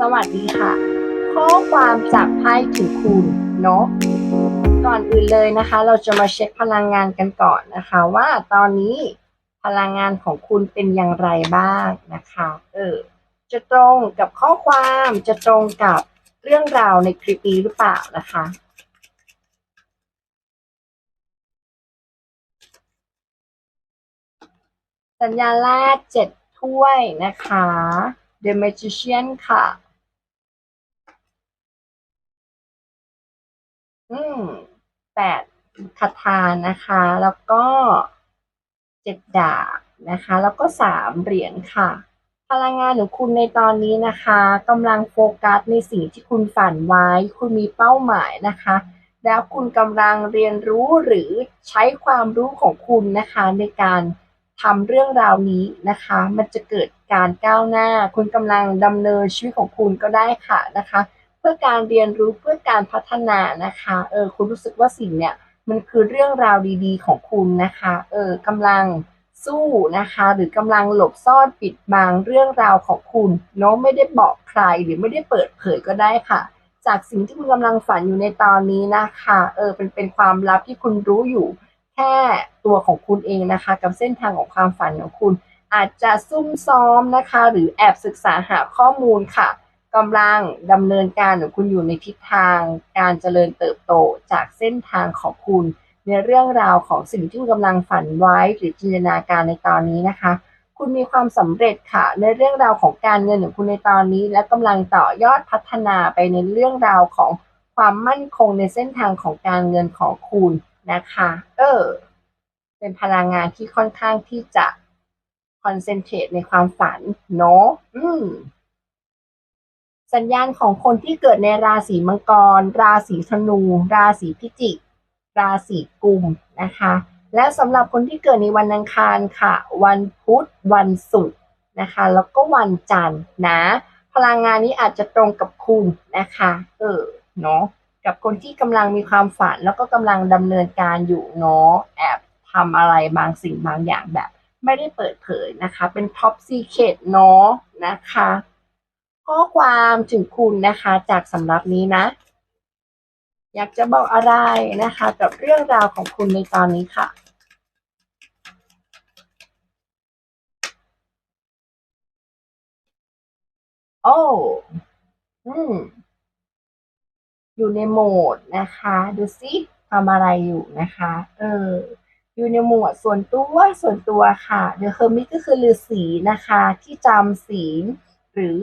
สวัสดีค่ะ ข้อความจากไพ่ถึงคุณเนาะก่อนอื่นเลยนะคะ เราจะมาเช็คพลังงานกันก่อนนะคะ ว่าตอนนี้พลังงานของคุณเป็นอย่างไรบ้างนะคะ เออ จะตรงกับข้อความจะตรงกับเรื่องราวในคลิปนี้หรือเปล่านะคะสัญญาณแรกเจ็ดถ้วยนะคะ The Magician ค่ะ อืมแปดคาถานะคะ แล้วก็เจ็ดดาบนะคะ แล้วก็สามเหรียญค่ะ พลังงานของคุณในตอนนี้นะคะกำลังโฟกัสในสิ่งที่คุณฝันไว้ คุณมีเป้าหมายนะคะ แล้วคุณกำลังเรียนรู้หรือใช้ความรู้ของคุณนะคะ ในการทำเรื่องราวนี้นะคะ มันจะเกิดการก้าวหน้า คุณกำลังดำเนินชีวิตของคุณก็ได้ค่ะนะคะ พื่อการเรียนรู้เพื่อการพัฒนานะคะเออคุณรู้สึกว่าสิ่งเนี้ยมันคือเรื่องราวดีๆ ของคุณนะคะเออกำลังสู้นะคะ หรือกำลังหลบซ่อนปิดบังเรื่องราวของคุณเนาะไม่ได้บอกใครหรือไม่ได้เปิดเผยก็ได้ค่ะ จากสิ่งที่คุณกำลังฝันอยู่ในตอนนี้นะคะเออเป็นเป็นความลับที่คุณรู้อยู่ แค่ตัวของคุณเองนะคะ กับเส้นทางของความฝันของคุณ อาจจะซุ่มซ้อมนะคะ หรือแอบศึกษาหาข้อมูลค่ะ กำลังดำเนินการของคุณอยู่ในทิศทางการเจริญเติบโตจากเส้นทางของคุณ ในเรื่องราวของสิ่งที่คุณกำลังฝันไว้หรือจินตนาการในตอนนี้นะคะ คุณมีความสำเร็จค่ะ ในเรื่องราวของการเงินของคุณในตอนนี้ และกำลังต่อยอดพัฒนาไปในเรื่องราวของความมั่นคงในเส้นทางของการเงินของคุณนะคะ เออ เป็นพลังงานที่ค่อนข้างที่จะคอนเซนเทรตในความฝันเนาะอืม สัญญาณของคนที่เกิดในราศีมังกร ราศีธนู ราศีพิจิก ราศีกุมนะคะ และสำหรับคนที่เกิดในวันอังคารค่ะ วันพุธ วันศุกร์นะคะ แล้วก็วันจันทร์นะ พลังงานนี้อาจจะตรงกับคุณนะคะ เออ เนาะ กับคนที่กำลังมีความฝันแล้วก็กำลังดำเนินการอยู่เนาะ แอบทำอะไรบางสิ่งบางอย่างแบบ ไม่ได้เปิดเผยนะคะ เป็นท็อปซีเคทเนาะนะคะ ข้อความถึงคุณนะคะ จากสำรับนี้นะ อยากจะบอกอะไรนะคะกับเรื่องราวของคุณในตอนนี้ค่ะโอ้อืมอยู่ในโหมดนะคะ ดูซิทำอะไรอยู่นะคะ เออ อยู่ในหมวดส่วนตัวส่วนตัวค่ะเดอะเฮอร์มิตก็คือฤาษีนะคะ ที่จำศีลหรือ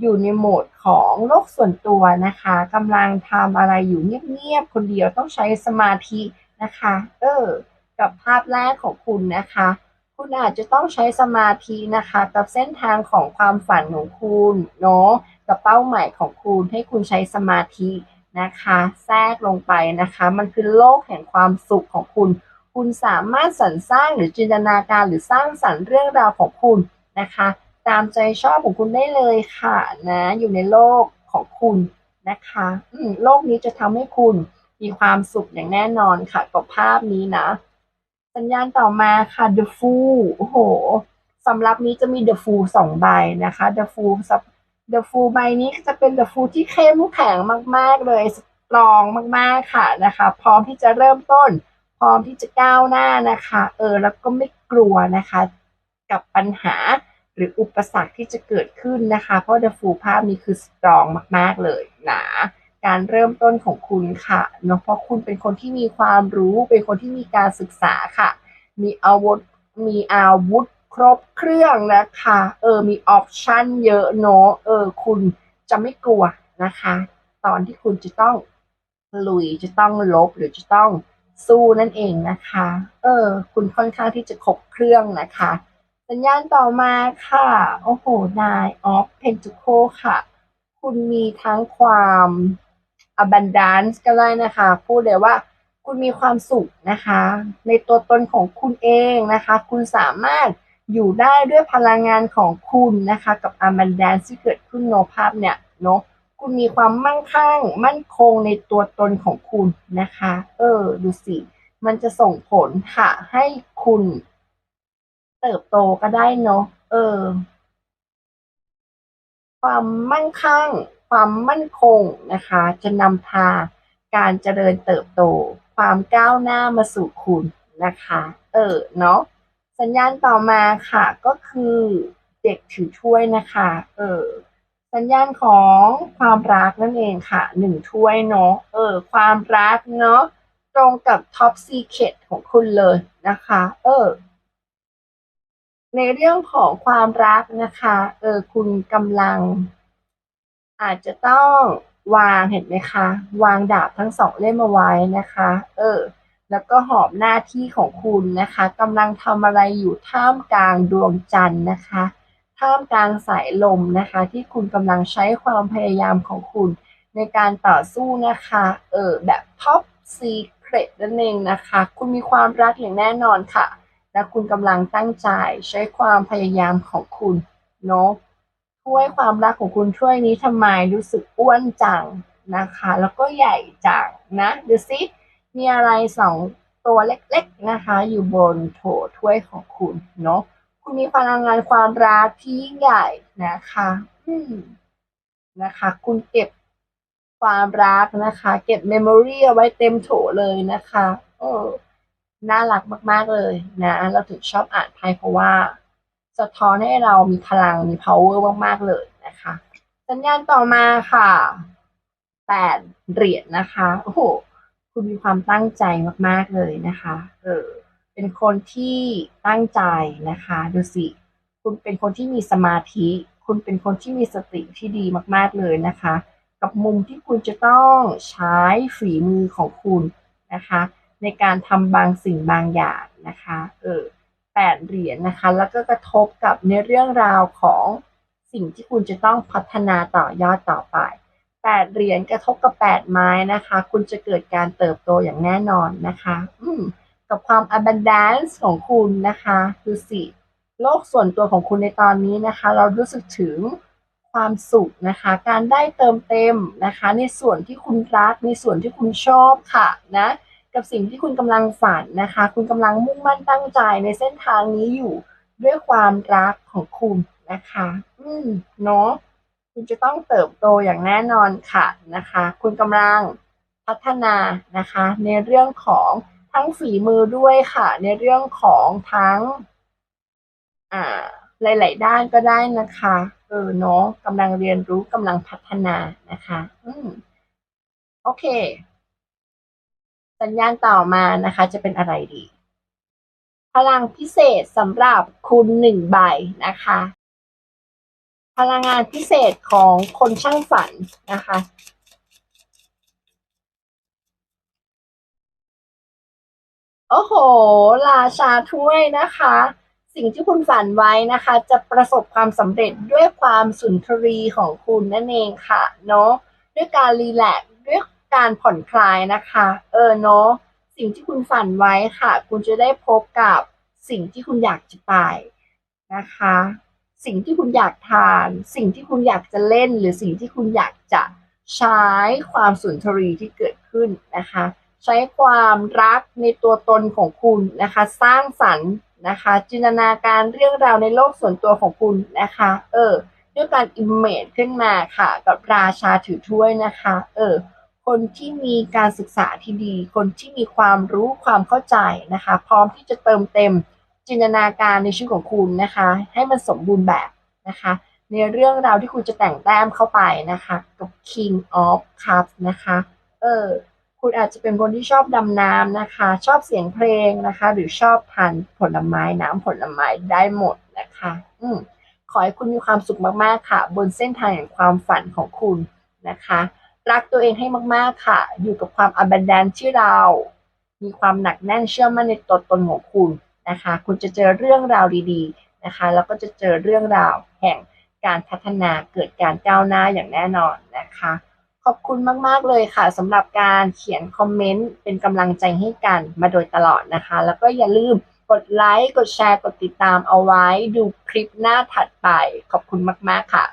อยู่ในโหมดของโลกส่วนตัวนะคะกำลังทำอะไรอยู่เงียบๆคนเดียวต้องใช้สมาธินะคะ เออ กับภาพแรกของคุณนะคะ คุณอาจจะต้องใช้สมาธินะคะ กับเส้นทางของความฝันของคุณเนาะกับเป้าหมายของคุณให้คุณใช้สมาธินะคะ แทรกลงไปนะคะ มันคือโลกแห่งความสุขของคุณ คุณสามารถสรรสร้างหรือจินตนาการหรือสร้างสรรค์เรื่องราวของคุณนะคะ ตามใจชอบของคุณได้เลยค่ะนะ อยู่ในโลกของคุณนะคะอืโลกนี้จะทำให้คุณมีความสุขอย่างแน่นอนค่ะกับภาพนี้นะ สัญญาณต่อมาค่ะ The Fool โอ้โหสำหรับนี้จะมี The Fool สองใบนะคะ The Fool สับ The Fool ใบนี้จะเป็น The Fool ที่เข้มแข็งมาก ๆ เลยสตรองมาก ๆ ค่ะนะคะ พร้อมที่จะเริ่มต้น พร้อมที่จะก้าวหน้านะคะ เออ แล้วก็ไม่กลัวนะคะ กับปัญหา รืออุปสรรคที่จะเกิดขึ้นนะคะ เพราะ The Fool ภาพนี้คือสตรองมาก ๆ เลยนะการเริ่มต้นของคุณค่ะเนาะเพราะคุณเป็นคนที่มีความรู้ เป็นคนที่มีการศึกษาค่ะ มีอาวุธมีอาวุธครบเครื่องนะคะเออมีออปชันเยอะเนาะเออคุณจะไม่กลัวนะคะ ตอนที่คุณจะต้องลุยจะต้องลบหรือจะต้องสู้นั่นเองนะคะ เออ คุณค่อนข้างที่จะครบเครื่องนะคะ สัญญาณต่อมาค่ะ โอ้โหนายออฟเพนจูโคค่ะ คุณมีทั้งความ abundance ก็ได้นะคะ พูดเลยว่าคุณมีความสุขนะคะ ในตัวตนของคุณเองนะคะ คุณสามารถอยู่ได้ด้วยพลังงานของคุณนะคะ กับ abundance ที่เกิดขึ้นโนภาพเนี่ยเนาะคุณมีความมั่งคั่ง มั่นคงในตัวตนของคุณนะคะ เออ ดูสิ มันจะส่งผลค่ะ ให้คุณ เติบโตก็ได้เนาะเออ ความมั่งคั่ง ความมั่นคงนะคะ จะนำพาการเจริญเติบโต ความก้าวหน้ามาสู่คุณนะคะ เออเนาะสัญญาณต่อมาค่ะ ก็คือเด็กถือถ้วยนะคะ เออ สัญญาณของความรักนั่นเองค่ะหนึ่งถ้วยเนาะเออ ความรักเนาะตรงกับท็อปซีเคทของคุณเลยนะคะ เออ ในเรื่องของความรักนะคะ เออคุณกำลัง อาจจะต้องวางเห็นไหมคะ วางดาบทั้งสองเล่มเอาไว้นะคะ เออ แล้วก็หอบหน้าที่ของคุณนะคะกำลังทำอะไรอยู่ท่ามกลางดวงจันทร์นะคะ ท่ามกลางสายลมนะคะ ที่คุณกำลังใช้ความพยายามของคุณ ในการต่อสู้นะคะ เออแบบท็อปซีเครตนั่นเองนะคะ คุณมีความรักอย่างแน่นอนค่ะ และคุณกำลังตั้งใจใช้ความพยายามของคุณเนาะถ้วยความรักของคุณถ้วยนี้ทำไมรู้สึกอ้วนจังนะคะ แล้วก็ใหญ่จังนะดูสิมีอะไรสองตัวเล็กๆนะคะ อยู่บนโถถ้วยของคุณเนาะคุณมีพลังงานความรักที่ยิ่งใหญ่นะคะ อืมนะคะ คุณเก็บความรักนะคะ เก็บเมมโมรีเอาไว้เต็มโถเลยนะคะ เออ น่ารักมาก ๆ เลยนะ เราถึงชอบอ่านไพ่เพราะว่า สะท้อนให้เรามีพลังมี power มาก ๆ เลยนะคะ สัญญาณต่อมาค่ะแปดเหรียญนะคะโอ้โหคุณมีความตั้งใจมาก ๆ เลยนะคะเออเป็นคนที่ตั้งใจนะคะ ดูสิ คุณเป็นคนที่มีสมาธิ คุณเป็นคนที่มีสติที่ดีมาก ๆ เลยนะคะ กับมุมที่คุณจะต้องใช้ฝีมือของคุณนะคะ ในการทำบางสิ่งบางอย่างนะคะเออแปดเหรียญนะคะ แล้วก็กระทบกับในเรื่องราวของสิ่งที่คุณจะต้องพัฒนาต่อยอดต่อไปแปดเหรียญกระทบกับแปดไม้นะคะ คุณจะเกิดการเติบโตอย่างแน่นอนนะคะ อืมกับความ abundance ของคุณนะคะดูสิโลกส่วนตัวของคุณในตอนนี้นะคะ เรารู้สึกถึงความสุขนะคะ การได้เติมเต็มนะคะ ในส่วนที่คุณรักในส่วนที่คุณชอบค่ะนะ กับสิ่งที่คุณกำลังฝันนะคะ คุณกำลังมุ่งมั่นตั้งใจในเส้นทางนี้อยู่ด้วยความรักของคุณนะคะ อืมเนาะคุณจะต้องเติบโตอย่างแน่นอนค่ะนะคะ คุณกำลังพัฒนานะคะ ในเรื่องของทั้งฝีมือด้วยค่ะ ในเรื่องของทั้ง อ่า หลาย ๆ ด้านก็ได้นะคะเออเนาะกำลังเรียนรู้กำลังพัฒนานะคะ อืมโอเค สัญญาณต่อมานะคะจะเป็นอะไรดี พลังพิเศษสำหรับคุณหนึ่งใบนะคะ พลังงานพิเศษของคนช่างฝันนะคะ โอ้โห ราชาถ้วยนะคะ สิ่งที่คุณฝันไว้นะคะ จะประสบความสำเร็จด้วยความสุนทรีของคุณนั่นเองค่ะ เนาะด้วยการรีแลก การผ่อนคลายนะคะ เออเนาะสิ่งที่คุณฝันไว้ค่ะ คุณจะได้พบกับสิ่งที่คุณอยากจะไปนะคะ สิ่งที่คุณอยากทาน สิ่งที่คุณอยากจะเล่น หรือสิ่งที่คุณอยากจะใช้ความสุนทรีที่เกิดขึ้นนะคะ ใช้ความรักในตัวตนของคุณนะคะ สร้างสรรค์นะคะ จินตนาการเรื่องราวในโลกส่วนตัวของคุณนะคะ เออด้วยการอิมเมจขึ้นมาค่ะ กับราชาถือถ้วยนะคะ เออ คนที่มีการศึกษาที่ดี คนที่มีความรู้ความเข้าใจนะคะ พร้อมที่จะเติมเต็มจินตนาการในชีวิตของคุณนะคะ ให้มันสมบูรณ์แบบนะคะ ในเรื่องราวที่คุณจะแต่งแต้มเข้าไปนะคะ กับ King of Cups นะคะเออคุณอาจจะเป็นคนที่ชอบดำน้ำนะคะ ชอบเสียงเพลงนะคะ หรือชอบทานผลไม้น้ำผลไม้ได้หมดนะคะ อืมขอให้คุณมีความสุขมากๆค่ะ บนเส้นทางแห่งความฝันของคุณนะคะ รักตัวเองให้มากๆค่ะ อยู่กับความอับ n ด a นที่เรา มีความหนักแน่นเชื่อมั่นในตัวตนของคุณนะคะ คุณจะเจอเรื่องราวดีๆนะคะ แล้วก็จะเจอเรื่องราวแห่งการพัฒนาเกิดการก้าวหน้าอย่างแน่นอนนะคะ ขอบคุณมากๆเลยค่ะสำหรับการเขียนคอมเมนต์เป็นกำลังใจให้กันมาโดยตลอดนะคะ แล้วก็อย่าลืมกดไลค์ กดแชร์ กดติดตามเอาไว้ ดูคลิปหน้าถัดไป ขอบคุณมาก ๆ ค่ะ